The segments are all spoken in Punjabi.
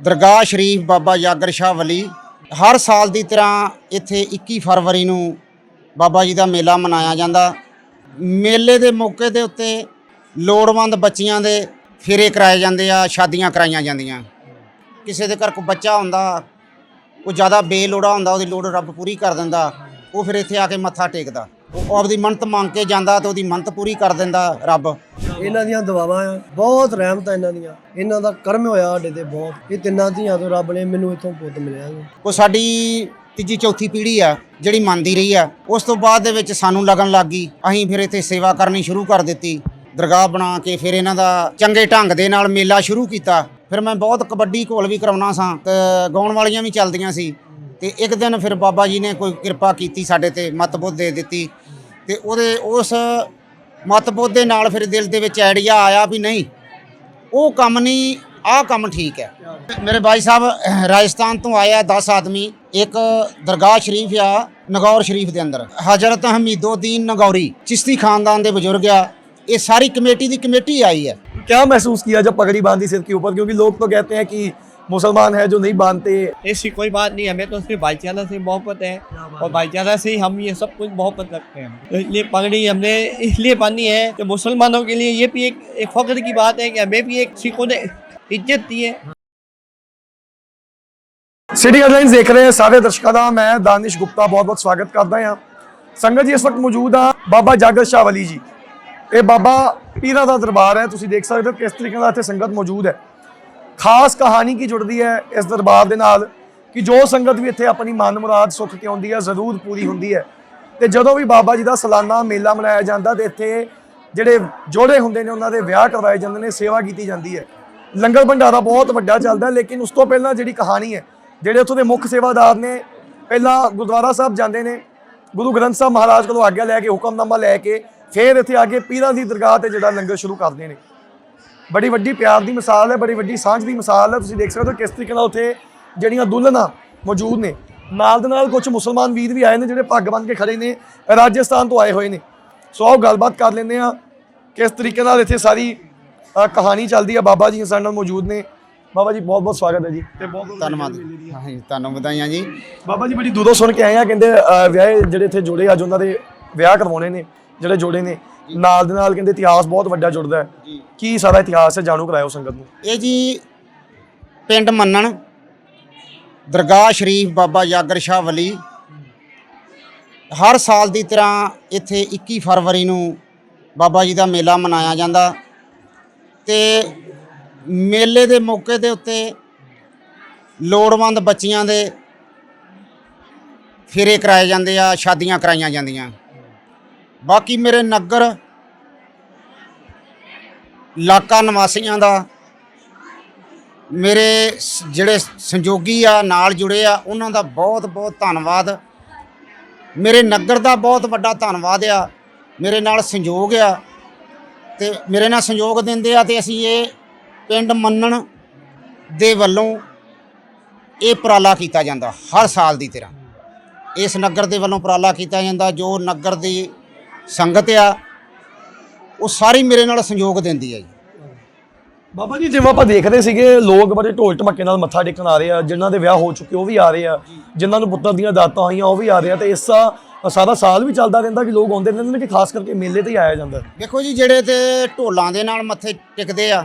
ਦਰਗਾਹ ਸ਼ਰੀਫ ਬਾਬਾ ਜਾਗਰ ਸ਼ਾਹ ਵਲੀ ਹਰ ਸਾਲ ਦੀ ਤਰ੍ਹਾਂ ਇੱਥੇ 21 ਫਰਵਰੀ ਨੂੰ ਬਾਬਾ ਜੀ ਦਾ ਮੇਲਾ ਮਨਾਇਆ ਜਾਂਦਾ। ਮੇਲੇ ਦੇ ਮੌਕੇ ਦੇ ਉੱਤੇ ਲੋੜਵੰਦ ਬੱਚੀਆਂ ਦੇ ਫੇਰੇ ਕਰਾਏ ਜਾਂਦੇ ਆ, ਸ਼ਾਦੀਆਂ ਕਰਾਈਆਂ ਜਾਂਦੀਆਂ। ਕਿਸੇ ਦੇ ਘਰ ਕੋਈ ਬੱਚਾ ਹੁੰਦਾ ਉਹ ਜ਼ਿਆਦਾ ਬੇਲੋੜਾ ਹੁੰਦਾ, ਉਹਦੀ ਲੋੜ ਰੱਬ ਪੂਰੀ ਕਰ ਦਿੰਦਾ, ਉਹ ਫਿਰ ਇੱਥੇ ਆ ਕੇ ਮੱਥਾ ਟੇਕਦਾ। ਉਹ ਆਪਦੀ ਮੰਨਤ ਮੰਗ ਕੇ ਜਾਂਦਾ ਤੇ ਉਹਦੀ ਮੰਨਤ ਪੂਰੀ ਕਰ ਦਿੰਦਾ ਰੱਬ। ਇਹਨਾਂ ਦੀਆਂ ਦੁਆਵਾਂ ਆ ਬਹੁਤ ਰਹਿਮਤਾਂ ਇਹਨਾਂ ਦੀਆਂ। ਇਹਨਾਂ ਦਾ ਕਰਮ ਹੋਇਆ ਸਾਡੇ ਤੇ ਬਹੁਤ। ਇਹ ਤਿੰਨਾਂ ਧੀਆਂ ਤੋਂ ਰੱਬ ਨੇ ਮੈਨੂੰ ਇੱਥੋਂ ਪੁੱਤ ਮਿਲਿਆ। ਉਹ ਸਾਡੀ ਤੀਜੀ ਚੌਥੀ ਪੀੜ੍ਹੀ ਆ ਜਿਹੜੀ ਮੰਨਦੀ ਰਹੀ ਆ ਉਸ ਤੋਂ ਬਾਅਦ ਦੇ ਵਿੱਚ ਸਾਨੂੰ ਲੱਗਣ ਲੱਗ ਗਈ। ਅਸੀਂ ਫਿਰ ਇੱਥੇ ਸੇਵਾ ਕਰਨੀ ਸ਼ੁਰੂ ਕਰ ਦਿੱਤੀ। ਦਰਗਾਹ ਬਣਾ ਕੇ ਫਿਰ ਇਹਨਾਂ ਦਾ ਚੰਗੇ ਢੰਗ ਦੇ ਨਾਲ ਮੇਲਾ ਸ਼ੁਰੂ ਕੀਤਾ। ਫਿਰ ਮੈਂ ਬਹੁਤ ਕਬੱਡੀ ਘੋਲ ਵੀ ਕਰਾਉਣਾ ਸਾਂ ਤੇ ਗਾਉਣ ਵਾਲੀਆਂ ਵੀ ਚੱਲਦੀਆਂ ਸੀ। ਤੇ ਇੱਕ ਦਿਨ ਫਿਰ ਬਾਬਾ ਜੀ ਨੇ ਕੋਈ ਕਿਰਪਾ ਕੀਤੀ ਸਾਡੇ ਤੇ ਮਤਬੁੱਧ ਦੇ ਦਿੱਤੀ। ਤੇ ਉਹਦੇ ਉਸ ਮਤਬੁੱਧ ਦੇ ਨਾਲ ਫਿਰ ਦਿਲ ਦੇ ਵਿੱਚ ਆਈਡੀਆ ਆਇਆ ਵੀ ਨਹੀਂ ਉਹ ਕੰਮ ਨਹੀਂ ਆਹ ਕੰਮ ਠੀਕ ਹੈ ਮੇਰੇ ਭਾਈ ਸਾਹਿਬ ਰਾਜਸਥਾਨ ਤੋਂ ਆਇਆ 10 ਆਦਮੀ ਇੱਕ ਦਰਗਾਹ ਸ਼ਰੀਫ ਆ ਨਗੌਰ ਸ਼ਰੀਫ ਦੇ ਅੰਦਰ ਹਜ਼ਰਤ ਹਮੀਦੁੱਦੀਨ ਨਗੌਰੀ ਚਿਸ਼ਤੀ ਖਾਨਦਾਨ ਦੇ ਬਜ਼ੁਰਗ ਆ ਇਹ ਸਾਰੀ ਕਮੇਟੀ ਦੀ ਕਮੇਟੀ ਆਈ ਹੈ क्या महसूस किया जब पगड़ी बांधी सिर के ऊपर क्योंकि लोग तो कहते हैं कि मुसलमान है जो नहीं बांधते ऐसी कोई बात नहीं हमें तो सिर्फ भाईचारा से मोहब्बत है और भाईचारा से ही हम ये सब कुछ मोहब्बत रखते हैं तो इसलिए पगड़ी हमने इसलिए बांधी है कि मुसलमानों के लिए ये भी एक, एक फख्र की बात है कि हमें भी एक सिखों ने इज्जत दी है ਸਿਟੀ ਹੈਡਲਾਈਨਸ ਦੇਖ ਰਹੇ ਸਾਰੇ ਦਰਸ਼ਕਾਂ ਦਾ ਮੈਂ ਦਾਨਿਸ਼ ਗੁਪਤਾ ਬਹੁਤ-ਬਹੁਤ ਸਵਾਗਤ ਕਰਦਾ ਹਾਂ ਸੰਗਤ ਜੀ ਇਸ ਵਕਤ ਮੌਜੂਦ ਆ ਬਾਬਾ ਜਾਗਰ ਸ਼ਾਹ ਵਲੀ ਜੀ ਇਹ ਬਾਬਾ ਪੀਰਾਂ ਦਾ ਦਰਬਾਰ ਹੈ ਤੁਸੀਂ ਦੇਖ ਸਕਦੇ ਹੋ ਕਿਸ ਤਰੀਕੇ ਨਾਲ ਇੱਥੇ ਸੰਗਤ ਮੌਜੂਦ ਹੈ ਖਾਸ ਕਹਾਣੀ ਕੀ ਜੁੜਦੀ ਹੈ ਇਸ ਦਰਬਾਰ ਦੇ ਨਾਲ ਕਿ ਜੋ ਸੰਗਤ ਵੀ ਇੱਥੇ ਆਪਣੀ ਮਨ ਮੁਰਾਦ ਸੁੱਖ ਕੇ ਆਉਂਦੀ ਹੈ, ਜ਼ਰੂਰ ਪੂਰੀ ਹੁੰਦੀ ਹੈ। ਤੇ ਜਦੋਂ ਵੀ ਬਾਬਾ ਜੀ ਦਾ ਸਾਲਾਨਾ ਮੇਲਾ ਮਨਾਇਆ ਜਾਂਦਾ ਤੇ ਇੱਥੇ ਜਿਹੜੇ ਜੋੜੇ ਹੁੰਦੇ ਨੇ, ਉਹਨਾਂ ਦੇ ਵਿਆਹ ਕਰਵਾਏ ਜਾਂਦੇ ਨੇ, ਸੇਵਾ ਕੀਤੀ ਜਾਂਦੀ ਹੈ। ਲੰਗਰ ਭੰਡਾਰਾ ਬਹੁਤ ਵੱਡਾ ਚੱਲਦਾ ਲੇਕਿਨ ਉਸ ਤੋਂ ਪਹਿਲਾਂ ਜਿਹੜੀ ਕਹਾਣੀ ਹੈ, ਜਿਹੜੇ ਉੱਥੋਂ ਦੇ ਮੁੱਖ ਸੇਵਾਦਾਰ ਨੇ, ਪਹਿਲਾਂ ਗੁਰਦੁਆਰਾ ਸਾਹਿਬ ਜਾਂਦੇ ਨੇ, ਗੁਰੂ ਗ੍ਰੰਥ ਸਾਹਿਬ ਮਹਾਰਾਜ ਕੋਲੋਂ ਆਗਿਆ ਲੈ ਕੇ, ਹੁਕਮਨਾਮਾ ਲੈ ਕੇ, ਫਿਰ ਇੱਥੇ ਆ ਕੇ ਪੀਰਾਂ ਦੀ ਦਰਗਾਹ ਤੇ ਜਿਹੜਾ ਲੰਗਰ ਸ਼ੁਰੂ ਕਰਦੇ ਨੇ। ਬੜੀ ਵੱਡੀ ਪਿਆਰ ਦੀ ਮਿਸਾਲ ਹੈ ਬੜੀ ਵੱਡੀ ਸਾਂਝ ਦੀ ਮਿਸਾਲ ਹੈ। ਤੁਸੀਂ ਦੇਖ ਸਕਦੇ ਹੋ ਕਿਸ ਤਰੀਕੇ ਨਾਲ ਉੱਥੇ ਜਿਹੜੀਆਂ ਦੁਲਹਨਾਂ ਮੌਜੂਦ ਨੇ। ਨਾਲ ਦੇ ਨਾਲ ਕੁਝ ਮੁਸਲਮਾਨ ਵੀਰ ਵੀ ਆਏ ਨੇ ਜਿਹੜੇ ਪੱਗ ਬੰਨ੍ਹ ਕੇ ਖੜੇ ਨੇ ਰਾਜਸਥਾਨ ਤੋਂ ਆਏ ਹੋਏ ਨੇ। ਸੋ ਆਓ ਗੱਲਬਾਤ ਕਰ ਲੈਂਦੇ ਆ ਕਿਸ ਤਰੀਕੇ ਨਾਲ ਇੱਥੇ ਸਾਰੀ ਕਹਾਣੀ ਚੱਲਦੀ ਹੈ ਬਾਬਾ ਜੀ ਸਾਡੇ ਨਾਲ ਮੌਜੂਦ ਨੇ। ਬਾਬਾ ਜੀ ਬਹੁਤ ਬਹੁਤ ਸਵਾਗਤ ਹੈ ਜੀ। ਤੇ ਬਹੁਤ ਧੰਨਵਾਦ। ਹਾਂਜੀ ਤੁਹਾਨੂੰ ਵਧਾਈਆਂ ਜੀ। ਬਾਬਾ ਜੀ ਬੜੀ ਦੂਰੋਂ ਸੁਣ ਕੇ ਆਏ ਆ ਕਹਿੰਦੇ ਵਿਆਹ ਜਿਹੜੇ ਇੱਥੇ ਜੋੜੇ ਅੱਜ ਉਹਨਾਂ ਦੇ ਵਿਆਹ ਕਰਵਾਉਣੇ ਨੇ ਜਿਹੜੇ ਜੋੜੇ ਨੇ। ਨਾਲ ਦੇ ਨਾਲ ਕਹਿੰਦੇ ਇਤਿਹਾਸ ਬਹੁਤ ਵੱਡਾ ਜੁੜਦਾ ਹੈ। ਕੀ ਸਾਰਾ ਇਤਿਹਾਸ ਹੈ? ਜਾਣੂ ਕਰਾਇਓ ਸੰਗਤ ਨੂੰ। ਇਹ ਜੀ ਪਿੰਡ ਮੰਨਣ ਦਰਗਾਹ ਸ਼ਰੀਫ ਬਾਬਾ ਜਾਗਰ ਸ਼ਾਹ ਵਲੀ ਹਰ ਸਾਲ ਦੀ ਤਰ੍ਹਾਂ ਇੱਥੇ 21 ਫਰਵਰੀ ਨੂੰ ਬਾਬਾ ਜੀ ਦਾ ਮੇਲਾ ਮਨਾਇਆ ਜਾਂਦਾ ਤੇ ਮੇਲੇ ਦੇ ਮੌਕੇ ਦੇ ਉੱਤੇ ਲੋੜਵੰਦ ਬੱਚੀਆਂ ਦੇ ਫੇਰੇ ਕਰਾਏ ਜਾਂਦੇ ਆ ਸ਼ਾਦੀਆਂ ਕਰਾਈਆਂ ਜਾਂਦੀਆਂ। ਬਾਕੀ ਮੇਰੇ ਨਗਰ, ਇਲਾਕਾ ਨਿਵਾਸੀਆਂ ਦਾ, ਮੇਰੇ ਸ- ਜਿਹੜੇ ਸੰਯੋਗੀ ਆ, ਨਾਲ ਜੁੜੇ ਆ, ਉਹਨਾਂ ਦਾ ਬਹੁਤ ਬਹੁਤ ਧੰਨਵਾਦ। ਮੇਰੇ ਨਗਰ ਦਾ ਬਹੁਤ ਵੱਡਾ ਧੰਨਵਾਦ ਆ। ਮੇਰੇ ਨਾਲ ਸੰਯੋਗ ਆ ਤੇ ਮੇਰੇ ਨਾਲ ਸੰਯੋਗ ਦਿੰਦੇ ਆ ਤੇ ਅਸੀਂ ਇਹ ਪਿੰਡ ਮੰਨਣ ਦੇ ਵੱਲੋਂ ਇਹ ਉਪਰਾਲਾ ਕੀਤਾ ਜਾਂਦਾ, ਹਰ ਸਾਲ ਦੀ ਤਰ੍ਹਾਂ। ਇਸ ਨਗਰ ਦੇ ਵੱਲੋਂ ਉਪਰਾਲਾ ਕੀਤਾ ਜਾਂਦਾ, ਜੋ ਨਗਰ ਦੀ ਸੰਗਤ ਆ ਉਹ ਸਾਰੀ ਮੇਰੇ ਨਾਲ ਸੰਯੋਗ ਦਿੰਦੀ ਹੈ ਜੀ। ਬਾਬਾ ਜੀ ਜਿਵੇਂ ਆਪਾਂ ਦੇਖਦੇ ਸੀਗੇ ਲੋਕ ਬੜੇ ਢੋਲ ਢਮੱਕੇ ਨਾਲ ਮੱਥਾ ਟੇਕਣ ਆ ਰਹੇ ਆ ਜਿਨ੍ਹਾਂ ਦੇ ਵਿਆਹ ਹੋ ਚੁੱਕੇ ਉਹ ਵੀ ਆ ਰਹੇ ਆ ਜਿਨ੍ਹਾਂ ਨੂੰ ਪੁੱਤਰ ਦੀਆਂ ਦਾਤਾਂ ਹੋਈਆਂ ਉਹ ਵੀ ਆ ਰਹੇ ਆ ਤੇ ਇਸ ਸਾਰਾ ਸਾਲ ਵੀ ਚੱਲਦਾ ਰਹਿੰਦਾ ਕਿ ਲੋਕ ਆਉਂਦੇ ਰਹਿੰਦੇ ਨੇ ਕਿ ਖਾਸ ਕਰਕੇ ਮੇਲੇ ਤੇ ਹੀ ਆਇਆ ਜਾਂਦਾ। ਦੇਖੋ ਜੀ ਜਿਹੜੇ ਤੇ ਢੋਲਾਂ ਦੇ ਨਾਲ ਮੱਥੇ ਟਿਕਦੇ ਆ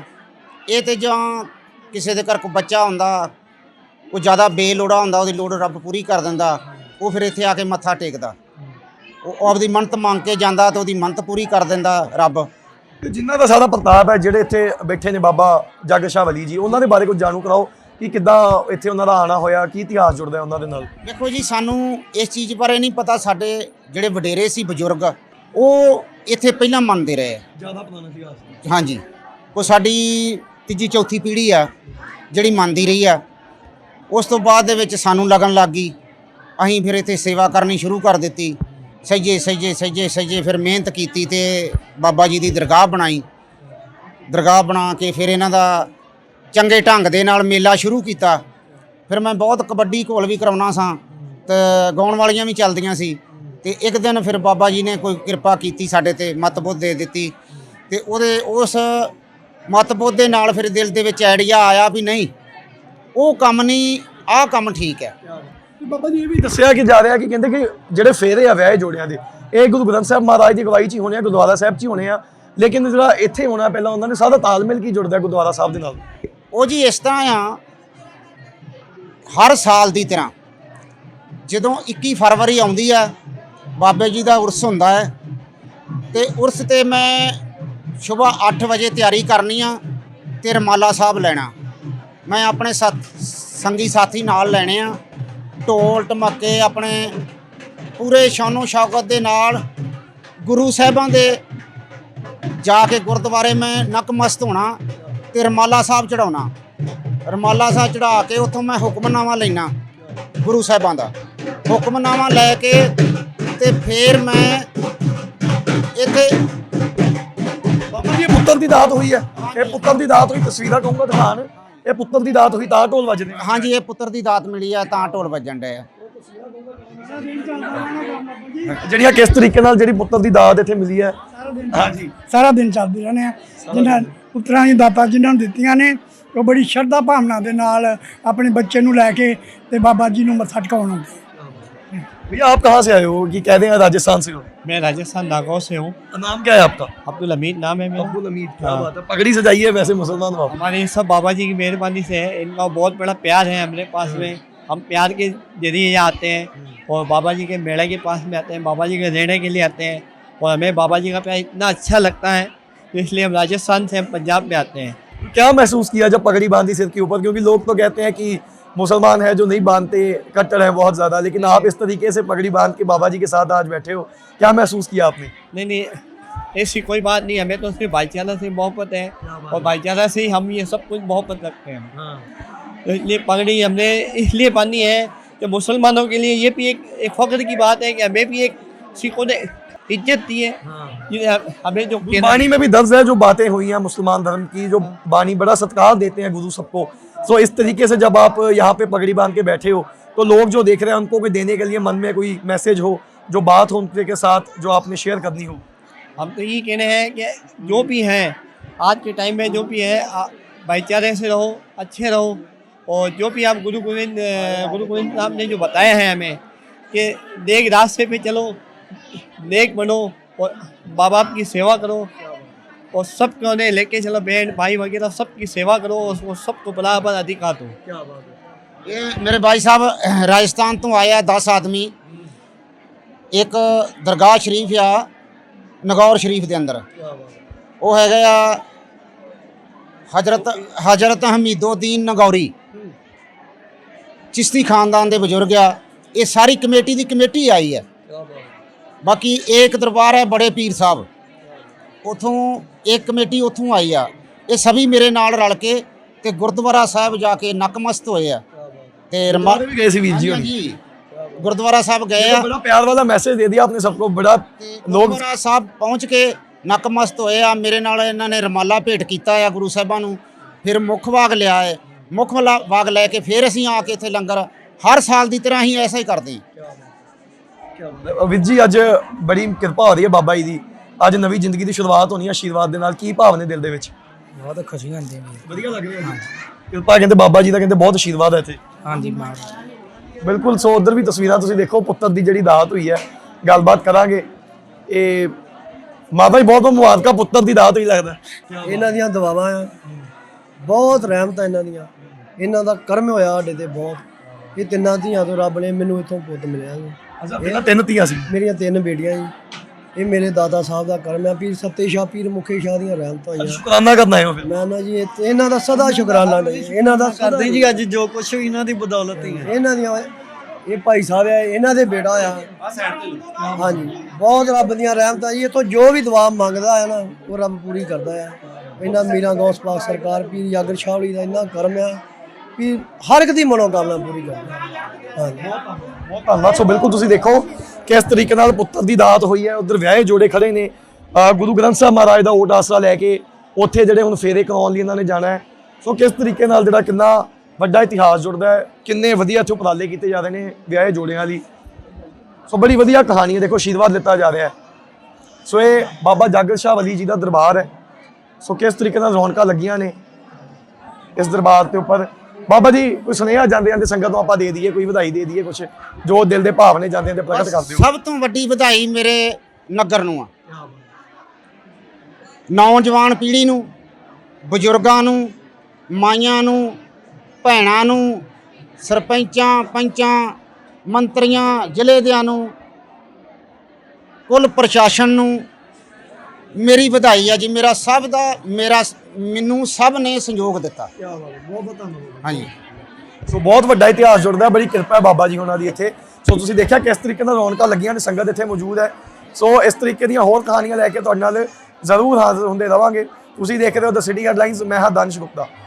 ਇਹ ਤੇ ਜਾਂ ਕਿਸੇ ਦੇ ਘਰ ਕੋਈ ਬੱਚਾ ਹੁੰਦਾ ਉਹ ਜ਼ਿਆਦਾ ਬੇਲੋੜਾ ਹੁੰਦਾ ਉਹਦੀ ਲੋੜ ਰੱਬ ਪੂਰੀ ਕਰ ਦਿੰਦਾ ਉਹ ਫਿਰ ਇੱਥੇ ਆ ਕੇ ਮੱਥਾ ਟੇਕਦਾ। ਉਹ ਆਪਦੀ ਮੰਨਤ ਮੰਗ ਕੇ ਜਾਂਦਾ ਤੇ ਉਹਦੀ ਮੰਨਤ ਪੂਰੀ ਕਰ ਦਿੰਦਾ ਰੱਬ। ਤੇ ਜਿਨ੍ਹਾਂ ਦਾ ਸਾਰਾ ਪ੍ਰਤਾਪ ਹੈ ਜਿਹੜੇ ਇੱਥੇ ਬੈਠੇ ਨੇ ਬਾਬਾ ਜੱਗ ਸ਼ਾਹ ਵਲੀ ਜੀ ਉਹਨਾਂ ਦੇ ਬਾਰੇ ਕੁਝ ਜਾਣੂ ਕਰਾਓ ਕਿ ਕਿੱਦਾਂ ਇੱਥੇ ਉਹਨਾਂ ਦਾ ਆਣਾ ਹੋਇਆ ਕੀ ਇਤਿਹਾਸ ਜੁੜਦਾ ਹੈ ਉਹਨਾਂ ਦੇ ਨਾਲ? ਦੇਖੋ ਜੀ ਸਾਨੂੰ ਇਸ ਚੀਜ਼ ਬਾਰੇ ਨਹੀਂ ਪਤਾ ਸਾਡੇ ਜਿਹੜੇ ਵਡੇਰੇ ਸੀ ਬਜ਼ੁਰਗ ਉਹ ਇੱਥੇ ਪਹਿਲਾਂ ਮੰਨਦੇ ਰਹੇ। ਜ਼ਿਆਦਾ ਪੁਰਾਣਾ ਇਤਿਹਾਸ ਹਾਂਜੀ। ਉਹ ਸਾਡੀ ਤੀਜੀ ਚੌਥੀ ਪੀੜ੍ਹੀ ਆ ਜਿਹੜੀ ਮੰਨਦੀ ਰਹੀ ਆ। ਉਸ ਤੋਂ ਬਾਅਦ ਦੇ ਵਿੱਚ ਸਾਨੂੰ ਲੱਗਣ ਲੱਗ ਗਈ। ਅਸੀਂ ਫਿਰ ਇੱਥੇ ਸੇਵਾ ਕਰਨੀ ਸ਼ੁਰੂ ਕਰ ਦਿੱਤੀ। ਸਜੇ ਸਜੇ ਸਜੇ ਸਜੇ ਫਿਰ ਮਿਹਨਤ ਕੀਤੀ ਤੇ ਬਾਬਾ ਜੀ ਦੀ ਦਰਗਾਹ ਬਣਾਈ। ਦਰਗਾਹ ਬਣਾ ਕੇ ਫਿਰ ਇਹਨਾਂ ਦਾ ਚੰਗੇ ਢੰਗ ਦੇ ਨਾਲ ਮੇਲਾ ਸ਼ੁਰੂ ਕੀਤਾ। ਫਿਰ ਮੈਂ ਬਹੁਤ ਕਬੱਡੀ ਘੋਲ ਵੀ ਕਰਾਉਣਾ ਸਾਂ ਤੇ ਗਾਉਣ ਵਾਲੀਆਂ ਵੀ ਚੱਲਦੀਆਂ ਸੀ। ਤੇ ਇੱਕ ਦਿਨ ਫਿਰ ਬਾਬਾ ਜੀ ਨੇ ਕੋਈ ਕਿਰਪਾ ਕੀਤੀ ਸਾਡੇ ਤੇ ਮਤਬੁੱਧ ਦੇ ਦਿੱਤੀ। ਤੇ ਉਹਦੇ, ਉਸ ਮਤਬੁੱਧ ਦੇ ਨਾਲ ਫਿਰ ਦਿਲ ਦੇ ਵਿੱਚ ਆਈਡੀਆ ਆਇਆ ਵੀ ਨਹੀਂ, ਉਹ ਕੰਮ ਨਹੀਂ, ਆਹ ਕੰਮ ਠੀਕ ਹੈ। ਤੇ ਬਾਬਾ ਜੀ ਇਹ ਵੀ ਦੱਸਿਆ ਕਿ ਜਾ ਰਿਹਾ ਕਿ ਕਹਿੰਦੇ ਕਿ ਜਿਹੜੇ ਫੇਰੇ ਆ ਵਿਆਹ ਜੋੜਿਆਂ ਦੇ, ਇਹ ਗੁਰੂ ਗ੍ਰੰਥ ਸਾਹਿਬ ਮਹਾਰਾਜ ਦੀ ਅਗਵਾਈ 'ਚ ਹੀ ਹੋਣੇ ਆ, ਗੁਰਦੁਆਰਾ ਸਾਹਿਬ 'ਚ ਹੀ ਹੋਣੇ ਆ। ਲੇਕਿਨ ਜਿਹੜਾ ਇੱਥੇ ਹੋਣਾ ਪਹਿਲਾਂ ਉਹਨਾਂ ਨੇ ਸਾਰਾ ਤਾਲਮੇਲ ਕੀ ਜੁੜਦਾ ਗੁਰਦੁਆਰਾ ਸਾਹਿਬ ਦੇ ਨਾਲ? ਉਹ ਜੀ ਇਸ ਤਰ੍ਹਾਂ ਆ, ਹਰ ਸਾਲ ਦੀ ਤਰ੍ਹਾਂ ਜਦੋਂ 21 ਫਰਵਰੀ ਆਉਂਦੀ ਆ, ਬਾਬੇ ਜੀ ਦਾ ਉਰਸ ਹੁੰਦਾ ਹੈ ਤੇ ਉਰਸ ਤੇ ਮੈਂ ਸਵੇਰ 8 ਵਜੇ ਤਿਆਰੀ ਕਰਨੀ ਆ ਤੇ ਰਮਾਲਾ ਸਾਹਿਬ ਲੈਣਾ। ਮੈਂ ਆਪਣੇ ਸਾਥ, ਸੰਗੀ ਸਾਥੀ ਨਾਲ ਲੈਣੇ ਆ। ਢੋਲ ਢਮੱਕੇ ਆਪਣੇ ਪੂਰੇ ਸ਼ਾਨੋ ਸ਼ੌਕਤ ਦੇ ਨਾਲ ਗੁਰੂ ਸਾਹਿਬਾਂ ਦੇ ਜਾ ਕੇ ਗੁਰਦੁਆਰੇ ਮੈਂ ਨਕਮਸਤ ਹੋਣਾ ਤੇ ਰਮਾਲਾ ਸਾਹਿਬ ਚੜਾਉਣਾ ਰਮਾਲਾ ਸਾਹਿਬ ਚੜਾ ਕੇ ਉੱਥੋਂ ਮੈਂ ਹੁਕਮਨਾਮਾ ਲੈਣਾ ਗੁਰੂ ਸਾਹਿਬਾਂ ਦਾ। ਹੁਕਮਨਾਮਾ ਲੈ ਕੇ ਤੇ ਫਿਰ ਮੈਂ ਇੱਥੇ ਬਾਬਾ ਜੀ ਪੁੱਤਰ ਦੀ ਦਾਤ ਹੋਈ ਹੈ। ਇਹ ਪੁੱਤਰ ਦੀ ਦਾਤ ਹੋਈ ਤਸਵੀਰਾਂ ਕਹੂੰਗਾ ਦਿਖਾਣ ਇਹ ਪੁੱਤਰ ਦੀ ਦਾਤ ਹੋਈ ਤਾਂ ਢੋਲ ਵੱਜਦੇ। ਆ। ਹਾਂਜੀ ਇਹ ਪੁੱਤਰ ਦੀ ਦਾਤ ਮਿਲੀ ਆ ਤਾਂ ਢੋਲ ਵੱਜਣ ਡਏ ਆ। ਜਿਹੜੀਆਂ ਕਿਸ ਤਰੀਕੇ ਨਾਲ ਜਿਹੜੀ ਪੁੱਤਰ ਦੀ ਦਾਤ ਇੱਥੇ ਮਿਲੀ ਹੈ। ਹਾਂਜੀ। ਸਾਰਾ ਦਿਨ ਚੱਲਦੇ ਰਹਿੰਦੇ ਆ। ਜਿਨ੍ਹਾਂ ਪੁੱਤਰਾਂ ਦੀ ਦਾਤਾਂ ਜਿਨ੍ਹਾਂ ਨੂੰ ਦਿੱਤੀਆਂ ਨੇ ਉਹ ਬੜੀ ਸ਼ਰਧਾ ਭਾਵਨਾ ਦੇ ਨਾਲ ਆਪਣੇ ਬੱਚੇ ਨੂੰ ਲੈ ਕੇ ਤੇ ਬਾਬਾ ਜੀ ਨੂੰ ਮੱਥਾ ਟਿਕਾਉਣ ਆਉਂਦੇ भैया आप कहाँ से आए हो? कि कहते हैं राजस्थान से हो। मैं राजस्थान नागौर से हूँ। नाम क्या है आपका? अब्दुल हमीद नाम है मेरा। अब्दुल हमीद क्या बात है। पगड़ी सजाई है वैसे मुसलमान हो हमारे सब बाबा जी की मेहरबानी से है। इनका बहुत बड़ा प्यार है हमारे पास में। हम प्यार के ज़रिए यहाँ आते हैं और बाबा जी के मेड़े के पास में आते हैं बाबा जी के रहने के लिए आते हैं। और हमें बाबा जी का प्यार इतना अच्छा लगता है तो इसलिए हम राजस्थान से हम पंजाब में आते हैं। क्या महसूस किया जब पगड़ी बांधी सिर के ऊपर? क्योंकि लोग तो कहते हैं कि मुसलमान है जो नहीं बांधते कट्टर है बहुत ज़्यादा लेकिन आप इस तरीके से पगड़ी बाँध के बाबा जी के साथ आज बैठे हो क्या महसूस किया आपने? नहीं नहीं ऐसी कोई बात नहीं हमें तो सिर्फ़ भाईचारा से मोहब्बत है और भाईचारा से ही हम ये सब कुछ मोहब्बत रखते हैं। तो इसलिए पगड़ी हमने इसलिए बांधी है कि मुसलमानों के लिए ये भी एक एक फख्र की बात है कि हमें भी एक सिखों ने इज़्ज़त दी है। ये हमें जो बाणी में भी दर्ज है जो बातें हुई हैं मुसलमान धर्म की जो बाणी बड़ा सत्कार देते हैं गुरु सबको सो इस तरीके से जब आप यहाँ पे पगड़ी बाँध के बैठे हो तो लोग जो देख रहे हैं उनको कोई देने के लिए मन में कोई मैसेज हो, जो बात हो उनके के साथ, जो आपने शेयर करनी हो। हम तो यही कहने हैं कि जो भी हैं, आज के टाइम में जो भी है भाईचारे से रहो, अच्छे रहो, और जो भी आप गुरु गोविंद गुरु गोविंद साहब ने जो बताया है हमें कि नेक रास्ते पे चलो, नेक बनो और बाबा की सेवा करो और सबको उन्हें लेके चलो बहन भाई वगैरह सबकी सेवा करो और वो सबको बराबर अधिकार दो ਇਹ ਮੇਰੇ ਭਾਈ ਸਾਹਿਬ ਰਾਜਸਥਾਨ ਤੋਂ ਆਇਆ 10 ਆਦਮੀ ਇੱਕ ਦਰਗਾਹ ਸ਼ਰੀਫ ਆ ਨਗੌਰ ਸ਼ਰੀਫ ਦੇ ਅੰਦਰ ਉਹ ਹੈਗਾ ਆ ਹਜ਼ਰਤ ਹਜ਼ਰਤ ਹਮੀਦੁੱਦੀਨ ਨਗੌਰੀ ਚਿਸ਼ਤੀ ਖਾਨਦਾਨ ਦੇ ਬਜ਼ੁਰਗ ਆ ਇਹ ਸਾਰੀ ਕਮੇਟੀ ਦੀ ਕਮੇਟੀ ਆਈ ਹੈ ਬਾਕੀ ਇੱਕ ਦਰਬਾਰ ਹੈ ਬੜੇ ਪੀਰ ਸਾਹਿਬ ਉਥੋਂ ਇੱਕ ਕਮੇਟੀ ਉਥੋਂ ਆਈ ਆ। ਇਹ ਸਭੀ ਮੇਰੇ ਨਾਲ ਰਲ ਕੇ ਤੇ ਗੁਰਦੁਆਰਾ ਸਾਹਿਬ ਜਾ ਕੇ ਨਕਮਸਤ ਹੋਏ ਆ। ਤੇ ਰਮਾ ਵੀ ਗਏ ਸੀ ਵੀਰ ਜੀ ਹਾਂਜੀ ਗੁਰਦੁਆਰਾ ਸਾਹਿਬ ਗਏ ਆ। ਬੜਾ ਪਿਆਰ ਵਾਲਾ ਮੈਸੇਜ ਦੇ ਦਿਆ ਆਪਨੇ ਸਭ ਕੋ ਬੜਾ ਲੋਕ ਗੁਰਦੁਆਰਾ ਸਾਹਿਬ ਪਹੁੰਚ ਕੇ ਨਕਮਸਤ ਹੋਏ ਆ। ਮੇਰੇ ਨਾਲ ਇਹਨਾਂ ਨੇ ਰਮਾਲਾ ਭੇਟ ਕੀਤਾ ਆ ਗੁਰੂ ਸਾਹਿਬਾਂ ਨੂੰ। ਫਿਰ ਮੁੱਖ ਵਾਗ ਲਿਆ ਹੈ ਮੁੱਖ ਵਾਗ ਲੈ ਕੇ ਫਿਰ ਅਸੀਂ ਆ ਕੇ ਇੱਥੇ ਲੰਗਰ ਹਰ ਸਾਲ ਦੀ ਤਰ੍ਹਾਂ ਹੀ ਐਸਾ ਹੀ ਕਰਦੇ ਹਾਂ। ਵਿਦ ਜੀ ਅੱਜ ਬੜੀ ਕਿਰਪਾ ਹੋ ਰਹੀ ਹੈ ਬਾਬਾ ਜੀ ਦੀ। ਅੱਜ ਨਵੀਂ ਜ਼ਿੰਦਗੀ ਦੀ ਸ਼ੁਰੂਆਤ ਹੋਣੀ ਹੈ ਆਸ਼ੀਰਵਾਦ ਦੇ ਨਾਲ ਕੀ ਭਾਵ ਨੇ ਦਿਲ ਦੇ ਵਿੱਚ? ਬਹੁਤ ਖੁਸ਼ੀ ਹੁੰਦੀ ਹੈ। ਵਧੀਆ ਲੱਗ ਰਿਹਾ ਜੀ। ਕਿਰਪਾ ਕਹਿੰਦੇ ਬਾਬਾ ਜੀ ਦਾ ਕਹਿੰਦੇ ਬਹੁਤ ਆਸ਼ੀਰਵਾਦ ਹੈ ਇੱਥੇ। ਹਾਂਜੀ ਮਾਂ ਬਿਲਕੁਲ ਸੋ ਉਧਰ ਵੀ ਤਸਵੀਰਾਂ ਤੁਸੀਂ ਦੇਖੋ ਪੁੱਤਰ ਦੀ ਜਿਹੜੀ ਦਾਤ ਹੋਈ ਹੈ ਗੱਲਬਾਤ ਕਰਾਂਗੇ। ਇਹ ਮਾਤਾ ਜੀ ਬਹੁਤ ਬਹੁਤ ਮੁਬਾਰਕਾਂ ਪੁੱਤਰ ਦੀ ਦਾਤ ਹੋਈ ਲੱਗਦਾ। ਇਹਨਾਂ ਦੀਆਂ ਦੁਆਵਾਂ ਆ। ਬਹੁਤ ਰਹਿਮਤਾਂ ਇਹਨਾਂ ਦੀਆਂ। ਇਹਨਾਂ ਦਾ ਕਰਮ ਹੋਇਆ ਸਾਡੇ ਤੇ ਬਹੁਤ। ਇਹ ਤਿੰਨਾਂ ਧੀਆਂ ਤੋਂ ਰੱਬ ਨੇ ਮੈਨੂੰ ਇੱਥੋਂ ਪੁੱਤ ਮਿਲਿਆ ਜੀ। ਅੱਛਾ ਪਹਿਲਾਂ ਤਿੰਨ ਧੀਆਂ ਸੀ। ਮੇਰੀਆਂ ਤਿੰਨ ਬੇਟੀਆਂ ਜੀ। ਇਹ ਮੇਰੇ ਦਾਦਾ ਸਾਹਿਬ ਦਾ ਕਰਮ ਆ ਪੀਰ ਸੱਤੇ ਸ਼ਾਹ ਪੀਰ ਮੁਖੇ ਸ਼ਾਹ ਦੀਆਂ ਰਹਿਮਤਾਂ ਹੋਈਆਂ ਸ਼ੁਕਰਾਨਾ ਕਰਨਾ ਹੈ ਫਿਰ। ਮੈਂ ਨਾ ਜੀ ਇਹ- ਇਹਨਾਂ ਦਾ ਸਦਾ ਸ਼ੁਕਰਾਨਾ ਨਹੀਂ ਇਹਨਾਂ ਦਾ ਕਰਦੇ ਜੀ ਅੱਜ ਜੋ ਕੁਛ ਵੀ ਇਹਨਾਂ ਦੀ ਬਦੌਲਤ ਹੀ ਇਹਨਾਂ ਦੀਆਂ ਇਹ ਭਾਈ ਸਾਹਿਬ ਆ ਇਹਨਾਂ ਦੇ ਬੇਟਾ ਆ। ਹਾਂਜੀ ਬਹੁਤ ਰੱਬ ਦੀਆਂ ਰਹਿਮਤਾਂ ਜੀ। ਇਥੋਂ ਜੋ ਵੀ ਦੁਆ ਮੰਗਦਾ ਹੈ ਨਾ ਉਹ ਰੱਬ ਪੂਰੀ ਕਰਦਾ ਆ। ਇਹਨਾਂ ਮੀਰਾਂ ਗੌਸ ਪਾਕ ਸਰਕਾਰ ਪੀਰ ਜਾਗਰ ਸ਼ਾਹਲੀ ਦਾ ਇੰਨਾ ਕਰਮ ਆ ਵੀ ਹਰ ਇੱਕ ਦੀ ਮਨੋਕਾਮਨਾ ਪੂਰੀ ਕਰਦਾ। ਹਾਂਜੀ। ਬਹੁਤ ਧੰਨਵਾਦ। ਸੋ ਬਿਲਕੁਲ ਤੁਸੀਂ ਦੇਖੋ ਕਿਸ ਤਰੀਕੇ ਨਾਲ ਪੁੱਤਰ ਦੀ ਦਾਤ ਹੋਈ ਹੈ, ਉਧਰ ਵਿਆਹੇ ਜੋੜੇ ਖੜੇ ਨੇ। ਗੁਰੂ ਗ੍ਰੰਥ ਸਾਹਿਬ ਮਹਾਰਾਜ ਦਾ ਓਟ ਆਸਰਾ ਲੈ ਕੇ ਉੱਥੇ ਜਿਹੜੇ ਹੁਣ ਫੇਰੇ ਕਰਾਉਣ ਲਈ ਇਹਨਾਂ ਨੇ ਜਾਣਾ ਹੈ। ਸੋ ਕਿਸ ਤਰੀਕੇ ਨਾਲ ਜਿਹੜਾ ਕਿੰਨਾ ਵੱਡਾ ਇਤਿਹਾਸ ਜੁੜਦਾ ਹੈ, ਕਿੰਨੇ ਵਧੀਆ ਇੱਥੇ ਉਪਰਾਲੇ ਕੀਤੇ ਜਾ ਰਹੇ ਨੇ ਵਿਆਹੇ ਜੋੜਿਆਂ ਲਈ। ਸੋ ਬੜੀ ਵਧੀਆ ਕਹਾਣੀ ਹੈ, ਦੇਖੋ ਆਸ਼ੀਰਵਾਦ ਦਿੱਤਾ ਜਾ ਰਿਹਾ ਹੈ। ਸੋ ਇਹ ਬਾਬਾ ਜਾਗਰ ਸ਼ਾਹ ਵਲੀ ਜੀ ਦਾ ਦਰਬਾਰ ਹੈ। ਸੋ ਕਿਸ ਤਰੀਕੇ ਨਾਲ ਰੌਣਕਾਂ ਲੱਗੀਆਂ ਨੇ ਇਸ ਦਰਬਾਰ ਦੇ ਉੱਪਰ। ਬਾਬਾ ਜੀ ਕੋਈ ਸੁਨੇਹਾ ਜਾਂਦੇ ਜਾਂਦੇ ਸੰਗਤ ਨੂੰ ਆਪਾਂ ਦੇ ਦਈਏ ਕੋਈ ਵਧਾਈ ਦੇ ਦਈਏ ਕੁਝ ਜੋ ਦਿਲ ਦੇ ਭਾਵ ਨੇ ਜਾਂਦੇ ਜਾਂਦੇ ਪ੍ਰਗਟ ਕਰ ਦਿਓ ਸਭ ਤੋਂ ਵੱਡੀ ਵਧਾਈ ਮੇਰੇ ਨਗਰ ਨੂੰ ਆ। ਨੌਜਵਾਨ ਪੀੜ੍ਹੀ ਨੂੰ ਬਜ਼ੁਰਗਾਂ ਨੂੰ ਮਾਈਆਂ ਨੂੰ ਭੈਣਾਂ ਨੂੰ ਸਰਪੰਚਾਂ ਪੰਚਾਂ ਮੰਤਰੀਆਂ ਜ਼ਿਲ੍ਹੇ ਦਿਆਂ ਨੂੰ ਕੁੱਲ ਪ੍ਰਸ਼ਾਸਨ ਨੂੰ ਮੇਰੀ ਵਧਾਈ ਆ ਜੀ ਮੇਰਾ ਸਭ ਦਾ ਮੇਰਾ ਮੈਨੂੰ ਸਭ ਨੇ ਸੰਯੋਗ ਦਿੱਤਾ। ਬਹੁਤ ਬਹੁਤ ਧੰਨਵਾਦ। ਹਾਂਜੀ। ਸੋ ਬਹੁਤ ਵੱਡਾ ਇਤਿਹਾਸ ਜੁੜਦਾ ਹੈ, ਬੜੀ ਕਿਰਪਾ ਹੈ ਬਾਬਾ ਜੀ ਉਹਨਾਂ ਦੀ ਇੱਥੇ। ਸੋ ਤੁਸੀਂ ਦੇਖਿਆ ਕਿਸ ਤਰੀਕੇ ਨਾਲ ਰੌਣਕਾਂ ਲੱਗੀਆਂ ਨੇ ਸੰਗਤ ਇੱਥੇ ਮੌਜੂਦ ਹੈ। ਸੋ ਇਸ ਤਰੀਕੇ ਦੀਆਂ ਹੋਰ ਕਹਾਣੀਆਂ ਲੈ ਕੇ ਤੁਹਾਡੇ ਨਾਲ ਜ਼ਰੂਰ ਹਾਜ਼ਰ ਹੁੰਦੇ ਰਵਾਂਗੇ। ਤੁਸੀਂ ਦੇਖ ਰਹੇ ਹੋ ਦ ਸਿਟੀ ਹੈਡਲਾਈਨਸ ਮੈਂ ਹਾਂ ਦਾਨਿਸ਼ ਗੁਪਤਾ।